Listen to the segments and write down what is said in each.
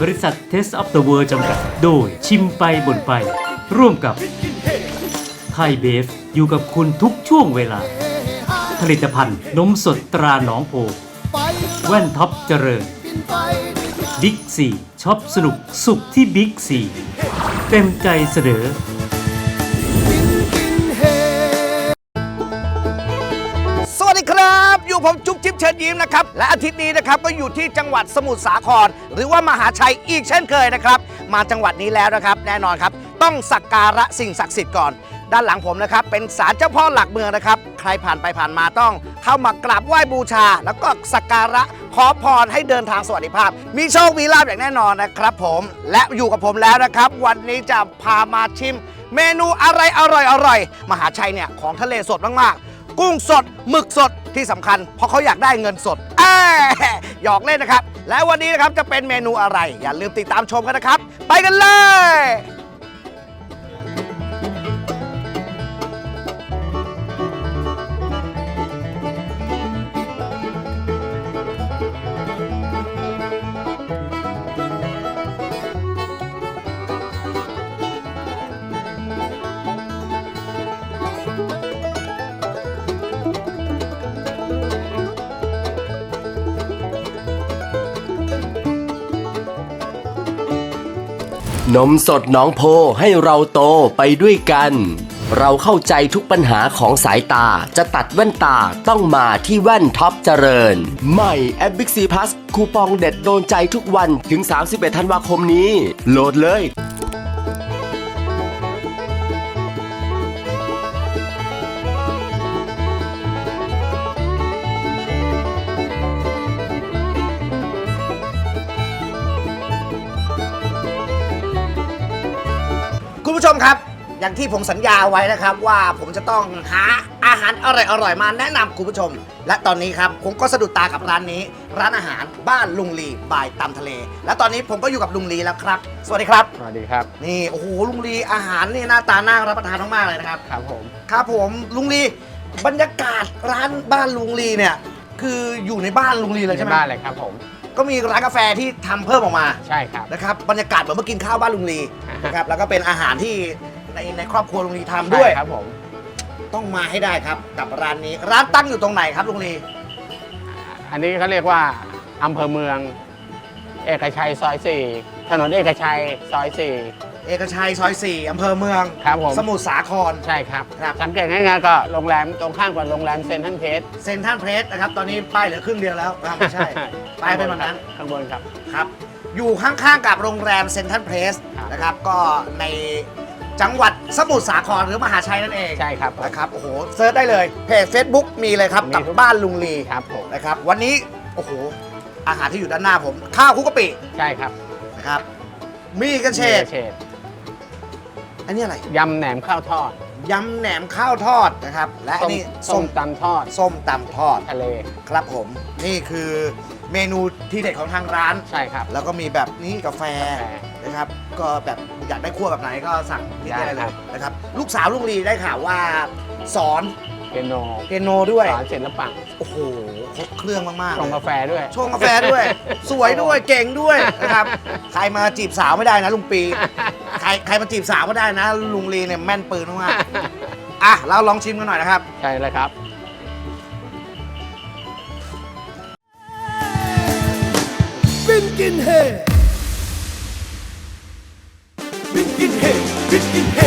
บริษัท Test of the World จำกัด โดยชิมไปบ่นไป ร่วมกับไทยเบฟอยู่กับคุณทุกช่วงเวลา ผลิตภัณฑ์นมสดตราหนองโพแว่นท็อปเจริญบิ๊กซีช็อปสนุกสุขที่บิ๊กซีเต็มใจเสนอ ผมจุ๊บจิ๊บเชิญยิ้มนะครับ และอาทิตย์นี้นะครับก็อยู่ที่จังหวัดสมุทรสาคร หรือว่ามหาชัยอีกเช่นเคยนะครับ มาจังหวัดนี้แล้วนะครับ แน่นอนครับ ต้องสักการะสิ่งศักดิ์สิทธิ์ก่อน ด้านหลังผมนะครับ เป็นศาลเจ้าพ่อหลักเมืองนะครับ ใครผ่านไปผ่านมาต้อง เข้ามากราบไหว้บูชา แล้วก็สักการะขอพรให้เดินทางสวัสดิภาพ มีโชคมีลาภอย่างแน่นอนนะครับ ผมและอยู่กับผมแล้วนะครับ วันนี้จะพามาชิม เมนูอะไรอร่อยอร่อยๆมหาชัยเนี่ยของทะเลสดมากๆ กุ้งสดหมึกสดที่สำคัญ เพราะเขาอยากได้เงินสดแอ้หยอกเล่นนะครับ และวันนี้นะครับจะเป็นเมนูอะไร อย่าลืมติดตามชมกันนะครับ ไปกันเลย นมสดน้องโพให้เราโตไปด้วยกัน เราเข้าใจทุกปัญหาของสายตาจะตัดแว่นตาต้องมาที่แว่นท็อปเจริญ ใหม่แอป Big C Plus คูปองเด็ดโดนใจทุกวันถึง 31 ธันวาคมนี้ โหลดเลย ผู้ชมครับ อย่างที่ผมสัญญาไว้นะครับ ว่าผมจะต้องหาอาหารอร่อยๆมาแนะนำคุณผู้ชม และตอนนี้ครับผมก็สะดุดตากับร้านนี้ ร้านอาหารบ้านลุงลีบายตำทะเล และตอนนี้ผมก็อยู่กับลุงลีแล้วครับ สวัสดีครับ สวัสดีครับ นี่โอ้โหลุงลีอาหารนี่หน้าตาน่ารับประทานมากๆเลยนะครับ ครับผม ครับผมลุงลีบรรยากาศร้านบ้านลุงลีเนี่ย คืออยู่ในบ้านลุงลีเลยใช่ไหมในบ้านเลยครับผมก็มีร้านกาแฟที่ทำเพิ่มออกมาใช่ครับ นะครับบรรยากาศเหมือนมากินข้าวบ้านลุงลีอ่าฮะ นะครับแล้วก็เป็นอาหารที่ในในครอบครัวลุงลีทำด้วย ใช่ครับผมต้องมาให้ได้ครับกับร้านนี้ ร้านตั้งอยู่ตรงไหนครับลุงลีอันนี้เขาเรียกว่าอำเภอเมือง เอกชัยซอยสี่ถนนเอกชัยซอยสี่ เอกชัยซอย4อำเภอเมือง ครับผม สมุทรสาคร ใช่ครับ ครับ สังเกตง่ายๆก็โรงแรมตรงข้ามกับโรงแรมเซนทรัลเพสเซนทรัลเพรสนะครับ ตอนนี้ป้ายเหลือครึ่งเดียวแล้วอ่าไม่ใช่ ป้ายเป็นแบบนั้น ข้างบนครับ ครับ อยู่ข้างๆกับโรงแรมเซนทรัลเพรสครับ นะครับ ก็ในจังหวัดสมุทรสาครหรือมหาชัยนั่นเองใช่ครับผม นะครับ โอ้โห เซิร์ชได้เลย เพจ Facebook มีเลยครับ มีกับทุก บ้านลุงลีครับผม นะครับ วันนี้ โอ้โห อาหารที่อยู่ด้านหน้าผม ข้าวคลุกกะปิใช่ครับนะครับ มีกระเฉดมีกระเฉด อันนี้อะไร ยำแหนมข้าวทอดยำแหนมข้าวทอดนะครับ และอันส้มนี้ส้ส้มมตำทอดส้มตำทอด ทะเลครับผม นี่คือเมนูที่เด็ดของทางร้าน ใช่ครับ แล้วก็มีแบบนี้กาแฟกาแฟนะครับ ก็แบบอยากได้คั่วแบบไหนก็สั่งที่นี่ได้เลได้ครัยบ นะครับ ลูกสาวลุงลีได้ข่าวว่า สอนเปียโนเปียโนด้วย สอนศิลปะโอ้โหครบเครื่องมากๆชงเลยกาแฟด้วย ชงกาแฟด้วย สวยด้วยเก่งด้วยนะครับ ใครมาจีบสาวไม่ได้นะลุงปีใค รใครมาจีบสาวไม่ได้นะ ลุงลีเนี่ยแม่นปืนมากๆอะเราลองชิมกันหน่อยนะครับ ใช่เลยครับ บินกินเฮบินกินเฮบินกินเฮ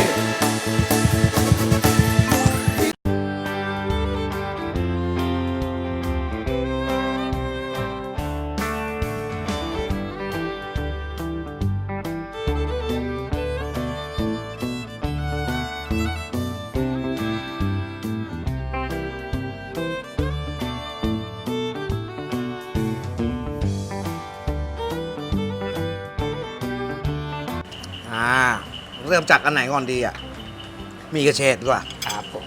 เริ่มจากอันไหนก่อนดีอะ มีกระเฉดดีกว่า ครับผม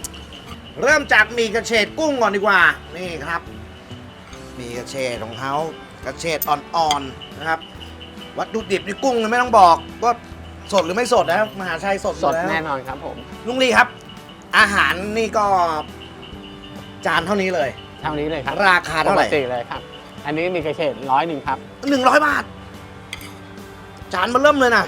เริ่มจากมีกระเฉดกุ้งก่อนดีกว่า นี่ครับ มีกระเฉดของเขากระเฉดอ่อนๆนะครับ วัตถุดิบนี่กุ้งไม่ต้องบอกว่าสดหรือไม่สดนะมหาชัยสดอสยู่ดล้วแน่นอนครับผม ลุงลีครับ อาหารนี่ก็ จานเท่านี้เลย เท่านี้เลยครับ ราคาเท่าไหร่ปกติเลยครับ อันนี้มีกระเฉดร้อยหนึ่งครับหนึ่งร้อยบาท จานมาเริ่มเลยนะ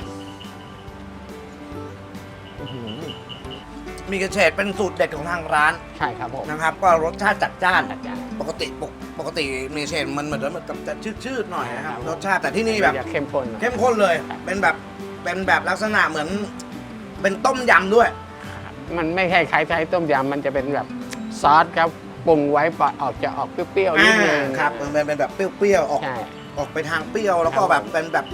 มีกระเฉดเป็นสูตรเด็ดของทางร้านใช่ครับผมนะครับ ก็รสชาติจัดจ้าน จัดจ้าน ปกติปกปกติมีเชนมันเหมือนมันกับจะชืดๆหน่อยนะครับครับ รสชาติแต่ที่นี่แบบ จะเข้มข้นหน่อย เข้มข้นเลยเป็นแบบ เป็นแบบลักษณะเหมือน เป็นต้มยำด้วย มันไม่ใช่คล้ายๆต้มยำมันจะเป็นแบบซอสครับปรุงไว้ปะออกจะออกเปรี้ยวๆนิดนึงครับมันเป็นเป็นแบบเปรี้ยวๆ ออก ใช่ ออกไปทางเปรี้ยว แล้วก็ครับแบบเป็นแบบ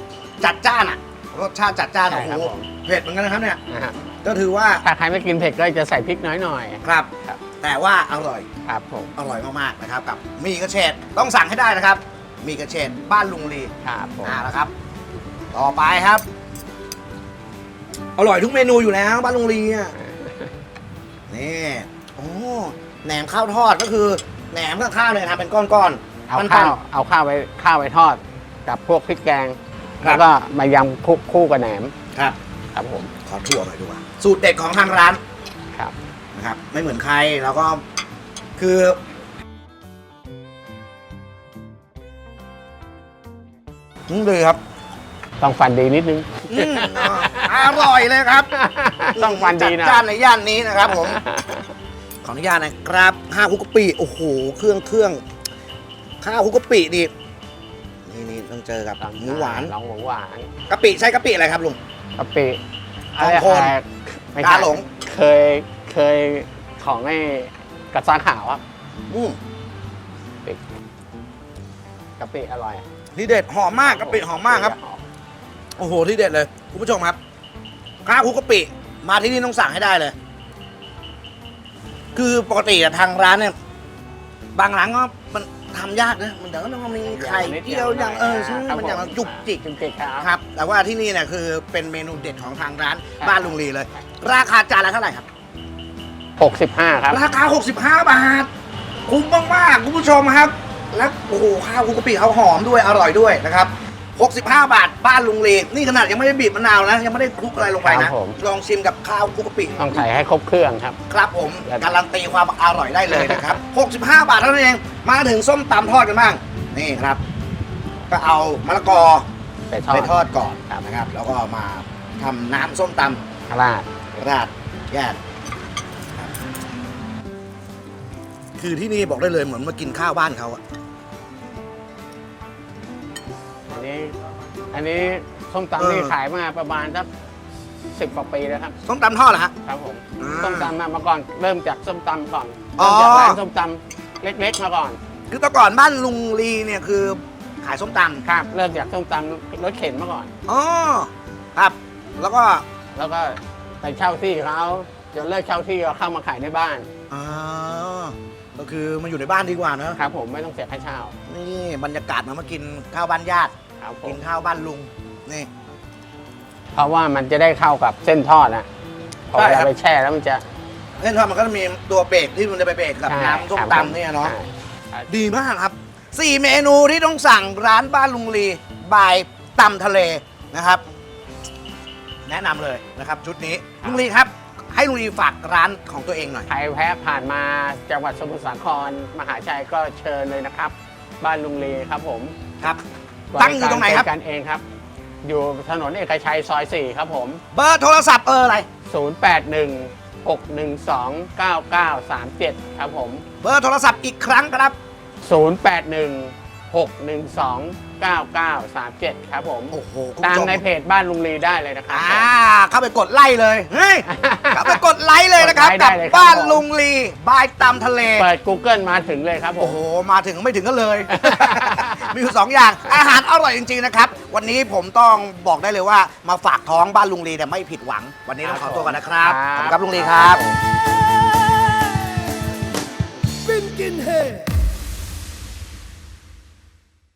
จัดจ้านอะรสชาติจัดจ้านใช่โอ้ครับโหผม เผ็ดเหมือนกันนะครับเนี่ย นะฮะ ก็ถือว่าถ้าใครไม่กินเผ็ดก็จะใส่พริกน้อยหน่อยครับครับแต่ว่าอร่อยครับผมอร่อยมากๆนะครับกับหมีกระเฉดต้องสั่งให้ได้นะครับหมีกระเฉดบ้านลุงลีครับผมอ่าแล้วครับ ต่อไปครับ อร่อยทุกเมนูอยู่แล้วบ้านลุงลีอะนี่โอ้แหนมข้าวทอดก็คือแหนมกับข้าวเนี่ยทำเป็นก้อนๆเอาปั้นๆข้าวเอาข้าวไปข้าวไปทอด กับพวกพริกแกงครับแล้วก็มายำคลุกคู่กับแหนมครับ ครับผมขอทั่วหน่อยดีกว่า สูตรเด็ดของทางร้านครับนะครับ ไม่เหมือนใครแล้วก็คืออืมดีครับต้องฟันดีนิดนึง อืมอร่อยเลยครับต้องฟันดีนะ จัจ้านในย่านนี้นะครับผม ขออนุญาตนะครับข้าวคุกกะปิโอ้โห เครื่องเครื่องข้าวคุกกะปิดินี่นี่ต้องเจอกับหมูหวานลองหมูหวานกะปิใช้กะปิอะไรครับลุง กะปิทองโคนอะไรไม่กาใช่หลง เคยเคยของไอ้กระซาขาวครับอืมกะปิอร่อยที่เด็ดหอมมากกะปิหอมมากครับ โอ้โหที่เด็ดเลยคุณผู้ชมครับข้าวคลุกกะปิมาที่นี่ต้องสั่งให้ได้เลย คือปกติอะทางร้านเนี่ย บางร้านก็มัน ทำยากนะมันเดี๋ยวก็ต้องมีไข่เจียวอย่างเออใช่มันอย่างจุกจิกจุกจิกครับครับ แต่ว่าที่นี่เนี่ยคือเป็นเมนูเด็ดของทางร้านครับบ้านลุงลีเลย ราคาจานละเท่าไหร่ครับหกสิบห้าครับ ราคา 65 บาท คุ้มมากๆคุณผู้ชมครับ แล้วโอ้โหข้าวคลุกกะปิเขาหอมด้วยอร่อยด้วยนะครับ 65 บาท บ้านลุงลีนี่ขนาดยังไม่ได้บีบมะนาวนะ ยังไม่ได้คลุกอะไรลงไปครันะ บผม ลองชิมกับข้าวคลุกกะปิ ต้องใส่ให้ครบเครื่องครับ ครับผม ครับ การันตีความอร่อยได้เลยนะครับ 65 บาทเท่านั้นเอง มาถึงส้มตำทอดกันบ้าง นี่ครับ ก็เอามะละกอไปทอดไปทอดก่อนครับ นะครับ แล้วก็มาทำน้ำส้มตำราด ราดแยกคือที่นี่บอกได้เลยเหมือนมากินข้าวบ้านเขาอะ อันนี้ส้มเออตำนี่ขายมาประมาณสักสิบกว่าปีแล้วครับ ส้มตำทอดเหรอฮะ ครับผมอ่าส้มตำมามาก่อนเริ่มจากส้มตำก่อนอ๋อเริ่มจากร้านส้มตำเล็กๆมาก่อนคือแต่ก่อนบ้านลุงลีเนี่ยคือขายส้มตครับเริ่มจากส้มตำรถเข็นมาก่อนำอ๋อครับ แล้วก็แล้วก็ไปเช่าที่เขาจนเลิกเช่าที่ก็เข้ามาขายในบ้านอ่าก็คือมาอยู่ในบ้านดีกว่าเนอะครับ ผมไม่ต้องเสียค่าเช่านี่บรรยากาศมามากินข้าวบ้านญาติ ครับผกิมนข้าวบ้านลุงนี่ เพราะว่ามันจะได้เข้ากับเส้นทอดนะพอใช่เวครัลาบ ไปแช่แล้วมันจะเส้นทอดมันก็จะมีตัวเบรกที่มันจะไปเบรกกับใช่น้ำส้มครับตำเนี่ยเนาะใช่ดีมากครับสี่เมนูที่ต้องสั่งร้านบ้านลุงลีบายตำทะเลนะครับ แนะนำเลยนะครับ ชุดนี้ลุงลีครับ ให้ลุงลีฝากร้านของตัวเองหน่อย ใครแพ้ผ่านมาจังหวัดสมุทรสาครมหาชัยก็เชิญเลยนะครับ บ้านลุงลีครับผม ครับ ตั้งอยู่ตรงไหนครับกกันเองครับ อยู่ถนนเอกชัยซอย4ครับผม เบอร์โทรศัพท์เบอร์อะไร 081 612 9937 ครับผม เบอร์โทรศัพท์อีกครั้งครับ 081 6129937 ครับผม โอ้โหคุณตามผู้ชมในเพจบ้านลุงลีได้เลยนะครับอ่าเข้าไปกดไลค์เลยเฮ้ยเข้าไปกดไลค์เลยนะครับกดไลค์ได้กับเลยครับบ้านลุงลีบายตามทะเล เปิด Google มาถึงเลยครับผมโอ้ม โห มาถึงไม่ถึงก็เลย มีอยู่สองอย่าง อาหารอร่อยจริง ๆ นะครับ วันนี้ผมต้องบอกได้เลยว่ามาฝากท้องบ้านลุงลีเนี่ยไม่ผิดหวัง วันนี้ต้องขอตัวก่อนนะครับ ขอบคุณครับลุงลีครับกินกินเห่